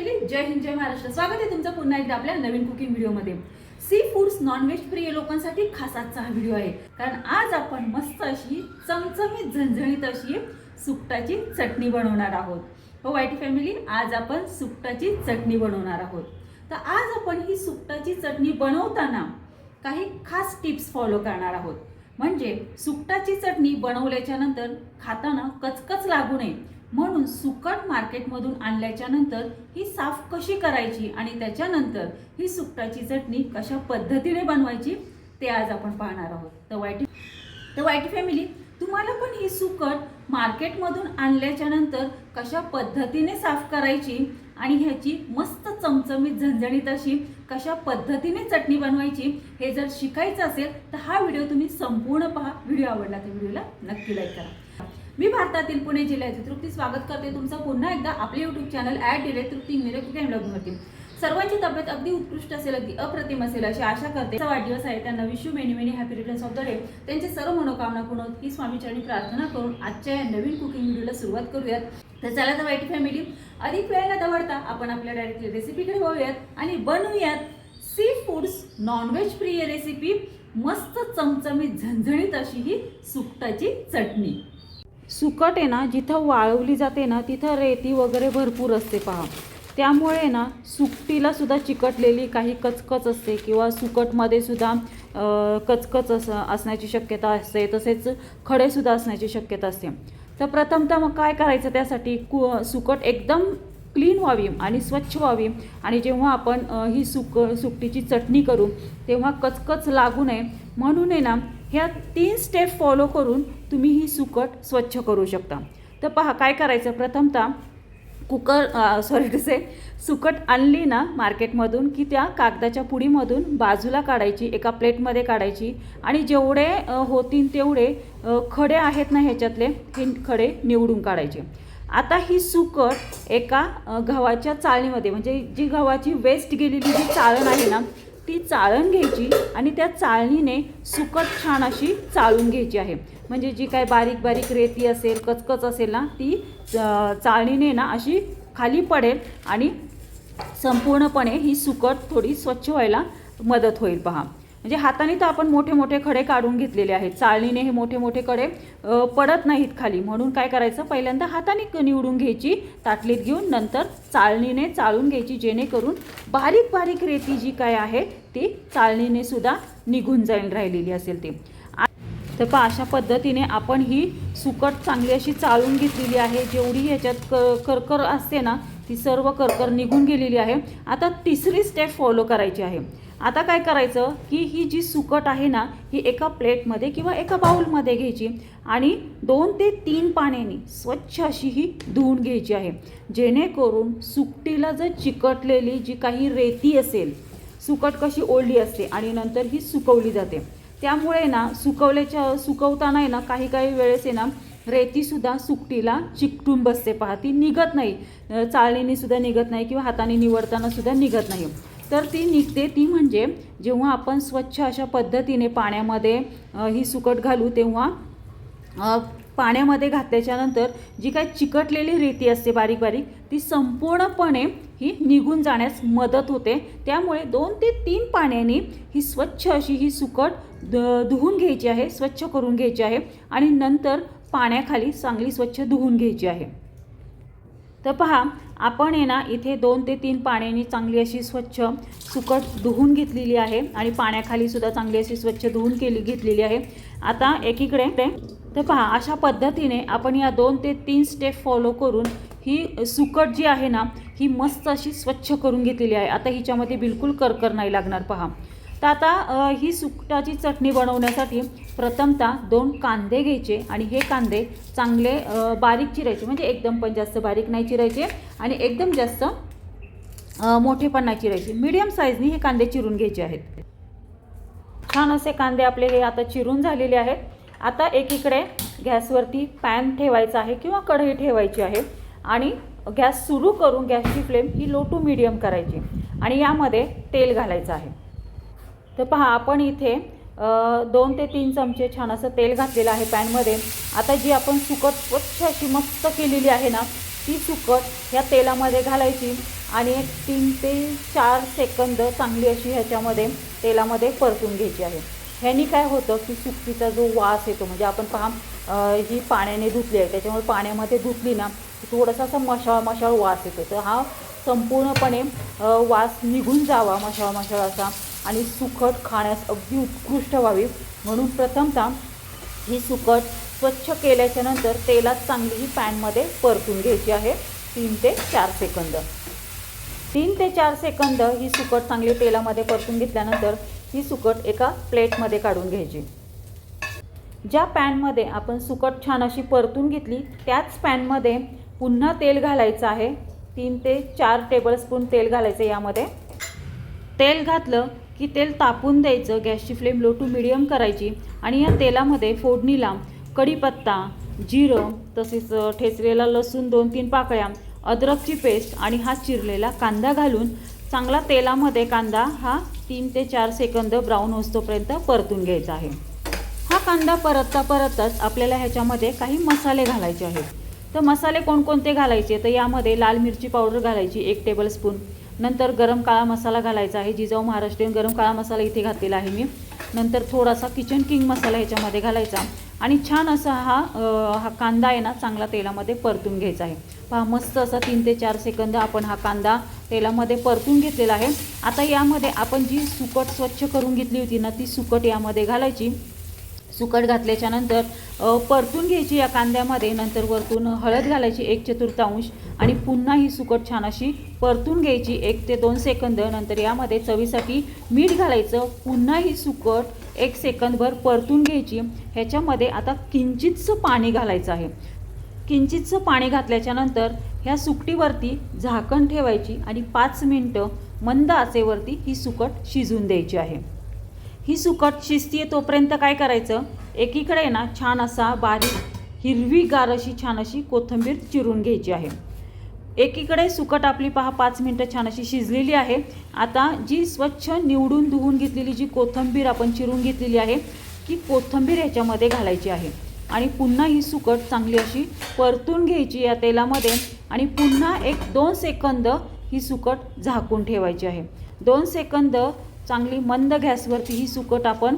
Family जय हिंद जय महाराष्ट्र. स्वागत आहे तुमचं पुन्हा एकदा आपल्या नवीन कुकिंग व्हिडिओमध्ये सी फूड्स नॉनव्हेज प्रिय लोकांसाठी खास आजचा हा व्हिडिओ आहे. कारण आज आपण मस्त अशी चमचमीत झणझणीत अशी सुकटाची चटणी बनवणार आहोत. हो वाईट फॅमिली आज आपण सुकटाची चटणी बनवणार आहोत. तर आज आपण ही सुकटाची चटणी बनवताना काही खास टिप्स फॉलो करणार आहोत. म्हणजे सुकटाची चटणी बनवल्याच्या नंतर खाताना कचकच लागू नये. म्हणून सुकट मार्केटमधून आणल्याच्या नंतर ही साफ कशी करायची आणि त्याच्यानंतर ही सुकटाची चटणी कशा पद्धतीने बनवायची ते आज आपण पाहणार आहोत. तर वायटी तर वायटी फॅमिली तुम्हाला पण ही सुकट मार्केटमधून आणल्याच्या नंतर कशा पद्धतीने साफ करायची आणि ह्याची मस्त चमचमीत झणझणीत अशी कशा पद्धतीने चटणी बनवायची हे जर शिकायचं असेल तर हा व्हिडिओ तुम्ही संपूर्ण पहा. व्हिडिओ आवडला तर व्हिडिओला नक्की लाईक करा. मी भारतातील पुणे जिल्ह्याचे तृप्ती स्वागत करते. तुमचं पुन्हा एकदा आपले YouTube channel at direct Trupti English cooking सर्वांची तब्येत अगदी उत्कृष्ट असेल अगदी अप्रतिम असेल अशी आशा करते. वाढदिवस आहे त्यांना wish many many happy returns of the day त्यांचे सर्व मनोकामना पूर्ण की ही स्वामीचरणी प्रार्थना करून आजच्या या नवीन कुकिंग व्हिडिओला सुरुवात करूयात. तर चला तर वाईट फॅमिली अधिक वेळ न दवडता आपण आपल्या डायरेक्टली रेसिपीकडे वळूयात आणि बनवूयात सी फूड्स नॉनव्हेज प्रिय रेसिपी मस्त चमचमीत झणझणीत अशी ही सुकटाची चटणी. सुकट आहे ना जिथं वाळवली जाते ना तिथं रेती वगैरे भरपूर असते पहा. त्यामुळे ना सुकटीला सुद्धा चिकटलेली काही कचकच असते किंवा सुकटमध्ये सुद्धा कचकच अस असण्याची शक्यता असते तसेच खडेसुद्धा असण्याची शक्यता असते. तर प्रथमतः मग काय करायचं त्यासाठी? कु सुकट एकदम क्लीन व्हावी आणि स्वच्छ व्हावी. आणि जेव्हा आपण ही सुक सुकटीची चटणी करू तेव्हा कचकच लागू नये. म्हणून आहे ना ह्या तीन स्टेप फॉलो करून तुम्ही ही सुकट स्वच्छ करू शकता. तर पहा काय करायचं? प्रथमतः कुकर सॉरी टू से सुकट आणली ना मार्केटमधून की त्या कागदाच्या पुडीमधून बाजूला काढायची एका प्लेटमध्ये काढायची आणि जेवढे होतील तेवढे खडे आहेत ना ह्याच्यातले हे खडे निवडून काढायचे. आता ही सुकट एका गव्हाच्या चाळणीमध्ये म्हणजे जी गव्हाची वेस्ट गेलेली जी चाळण आहे ना ती चाळण घ्यायची आणि त्या चाळणीने सुकट छान अशी चाळून घ्यायची आहे. म्हणजे जी काय बारीक बारीक रेती असेल कचकच असेल ना ती चाळणीने ना अशी खाली पडेल आणि संपूर्णपणे ही सुकट थोडी स्वच्छ व्हायला मदत होईल. पहा. म्हणजे हाताने तर आपण मोठे मोठे खडे काढून घेतलेले आहेत. चाळणीने हे मोठे मोठे खडे पडत नाहीत खाली. म्हणून काय करायचं? पहिल्यांदा हाताने निवडून घ्यायची ताटलीत घेऊन नंतर चाळणीने चाळून घ्यायची जेणेकरून बारीक बारीक रेती जी काय आहे ती चाळणीने सुद्धा निघून जाईल राहिलेली असेल ती. तर पहा अशा पद्धतीने आपण ही सुकट चांगली अशी चाळून घेतलेली आहे. जेवढी ह्याच्यात क करकर असते ना ती सर्व करकर निघून गेलेली आहे. आता तिसरी स्टेप फॉलो करायची आहे. आता काय करायचं की ही जी सुकट आहे ना ही एका प्लेटमध्ये किंवा एका बाऊलमध्ये घ्यायची आणि दोन ते तीन पाण्याने स्वच्छ अशी ही धुवून घ्यायची आहे. जेणेकरून सुकटीला जर चिकटलेली जी काही रेती असेल सुकट कशी ओढली असते आणि नंतर ही सुकवली जाते. त्यामुळे ना सुकवल्याच्या सुकवताना आहे ना काही काही वेळेस आहे ना रेतीसुद्धा सुकटीला चिकटून बसते पहा. ती निघत नाही. अ, निघत नाही किंवा हाताने निवडतानासुद्धा निघत नाही. तर ती निघते ती म्हणजे जेव्हा आपण स्वच्छ अशा पद्धतीने पाण्यामध्ये ही सुकट घालू तेव्हा पाण्यामध्ये घातल्याच्यानंतर जी काही चिकटलेली रेती असते बारीक बारीक ती संपूर्णपणे ही निघून जाण्यास मदत होते. त्यामुळे दोन ते तीन पाण्याने ही स्वच्छ अशी ही सुकट द धुवून घ्यायची आहे स्वच्छ करून घ्यायची आहे. आणि नंतर पाण्याखाली चांगली स्वच्छ धुवून घ्यायची आहे. तर पहा आपण आहे ना इथे दोन ते तीन पाण्याने चांगली अशी स्वच्छ सुकट धुवून घेतलेली आहे आणि पाण्याखाली सुद्धा चांगली अशी स्वच्छ धुवून केली घेतलेली आहे. आता एकीकडे तर पहा अशा पद्धतीने आपण या दोन ते तीन स्टेप फॉलो करून ही सुकट जी आहे ना ही मस्त अशी स्वच्छ करून घेतलेली आहे. आता हिच्यामध्ये बिलकुल करकर नाही लागणार पहा. तर आता ही सुकटाची चटणी बनवण्यासाठी प्रथमतः दोन कांदे घ्यायचे आणि हे कांदे चांगले बारीक चिरायचे म्हणजे एकदम पण जास्त बारीक नाही चिरायचे आणि एकदम जास्त मोठे पण नाही चिरायचे. मीडियम साईजनी हे कांदे चिरून घ्यायचे आहेत. छान असे कांदे आपले हे आता चिरून झालेले आहेत. आता एकीकडे गॅसवरती पॅन ठेवायचा आहे किंवा कढई ठेवायची आहे आणि गॅस सुरू करून गॅसची फ्लेम ही लो टू मिडियम करायची आणि यामध्ये तेल घालायचं आहे. तर पहा आपण इथे दोन ते तीन चमचे छान असं तेल घातलेलं आहे पॅनमध्ये. आता जी आपण सुकट स्वच्छ अशी मस्त केलेली आहे ना ती सुकट ह्या तेलामध्ये घालायची आणि एक तीन ते चार सेकंद चांगली अशी ह्याच्यामध्ये तेलामध्ये परतून घ्यायची आहे. ह्यानी काय होतं की सुकटीचा जो वास येतो म्हणजे आपण पहा ही पाण्याने धुतली आहे त्याच्यामुळे पाण्यामध्ये धुतली ना थोडासा असा मशाळ मशाळ वास येतो. तर हा संपूर्णपणे वास निघून जावा मशाळ मशाळ असा. आणि सुकट खाण्यास अगदी उत्कृष्ट व्हावी. म्हणून प्रथमतः ही सुकट स्वच्छ केल्याच्यानंतर तेलात चांगली ही पॅनमध्ये परतून घ्यायची आहे. तीन ते चार सेकंद. तीन ते चार सेकंद ही सुकट चांगली तेलामध्ये परतून घेतल्यानंतर ही सुकट एका प्लेटमध्ये काढून घ्यायची. ज्या पॅनमध्ये आपण सुकट छान अशी परतून घेतली त्याच पॅनमध्ये पुन्हा तेल घालायचं आहे. तीन ते चार टेबलस्पून तेल घालायचं यामध्ये. तेल घातलं की तेल तापून द्यायचं गॅसची फ्लेम लो टू मिडियम करायची आणि या तेलामध्ये फोडणीला कढीपत्ता जिरं तसेच ठेचलेला लसूण दोन तीन पाकळ्या अद्रकची पेस्ट आणि हा चिरलेला कांदा घालून चांगला तेलामध्ये कांदा हा तीन ते चार सेकंद ब्राऊन होतोपर्यंत परतून घ्यायचा आहे. हा कांदा परतता परतच आपल्याला ह्याच्यामध्ये काही मसाले घालायचे आहेत. तर मसाले कोणकोणते घालायचे? तर यामध्ये लाल मिरची पावडर घालायची एक टेबलस्पून. नंतर गरम काळा मसाला घालायचा आहे जिजाऊ महाराष्ट्रीयन गरम काळा मसाला इथे घातलेला आहे मी. नंतर थोडासा किचन किंग मसाला ह्याच्यामध्ये घालायचा. आणि छान असा हा हा कांदा आहे ना चांगला तेलामध्ये परतून घ्यायचा आहे. पहा मस्त असा तीन ते चार सेकंद आपण हा कांदा तेलामध्ये परतून घेतलेला आहे. आता यामध्ये आपण जी सुकट स्वच्छ करून घेतली होती ना ती सुकट यामध्ये घालायची. सुकट घातल्याच्यानंतर परतून घ्यायची या कांद्यामध्ये नंतर वरतून हळद घालायची एक चतुर्थांश आणि पुन्हा ही सुकट छान अशी परतून घ्यायची एक ते दोन सेकंद. नंतर यामध्ये चवीसाठी मीठ घालायचं पुन्हा ही सुकट एक सेकंदभर परतून घ्यायची. ह्याच्यामध्ये आता किंचितचं पाणी घालायचं आहे. किंचितचं पाणी घातल्याच्यानंतर ह्या सुकटीवरती झाकण ठेवायची आणि पाच मिनटं मंद आचेवरती ही सुकट शिजून द्यायची आहे. ही सुकट शिजतीये तोपर्यंत काय करायचं? एकीकडे ना छान असा बारीक हिरवीगार अशी छान अशी कोथिंबीर चिरून घ्यायची आहे. एकीकडे सुकट आपली पहा पाच मिनटं छान अशी शिजलेली आहे. आता जी स्वच्छ निवडून धुवून घेतलेली जी कोथिंबीर आपण चिरून घेतलेली आहे ती कोथिंबीर ह्याच्यामध्ये घालायची आहे. आणि पुन्हा ही सुकट चांगली अशी परतून घ्यायची या तेलामध्ये आणि पुन्हा एक दोन सेकंद ही सुकट झाकून ठेवायची आहे. दोन सेकंद चांगली मंद गॅसवरती ही सुकट आपण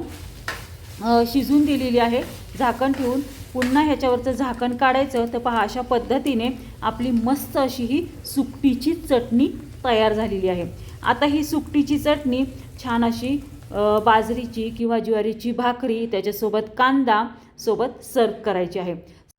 शिजून दिलेली आहे. झाकण ठेवून पुन्हा ह्याच्यावरचं झाकण काढायचं. तर पहा अशा पद्धतीने आपली मस्त अशी ही सुकटीची चटणी तयार झालेली आहे. आता ही सुकटीची चटणी छान अशी बाजरीची किंवा ज्वारीची भाकरी त्याच्यासोबत कांदा सोबत सर्व करायची आहे.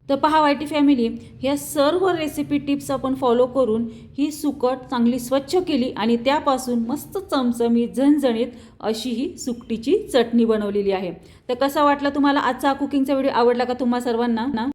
तर पहा वायटी फॅमिली ह्या सर्व रेसिपी टिप्स आपण फॉलो करून ही सुकट चांगली स्वच्छ केली आणि त्यापासून मस्त चमचमी झणझणीत अशी ही सुकटीची चटणी बनवलेली आहे. तर कसा वाटला तुम्हाला आजचा कुकिंगचा व्हिडिओ आवडला का तुम्हा सर्वांना? ना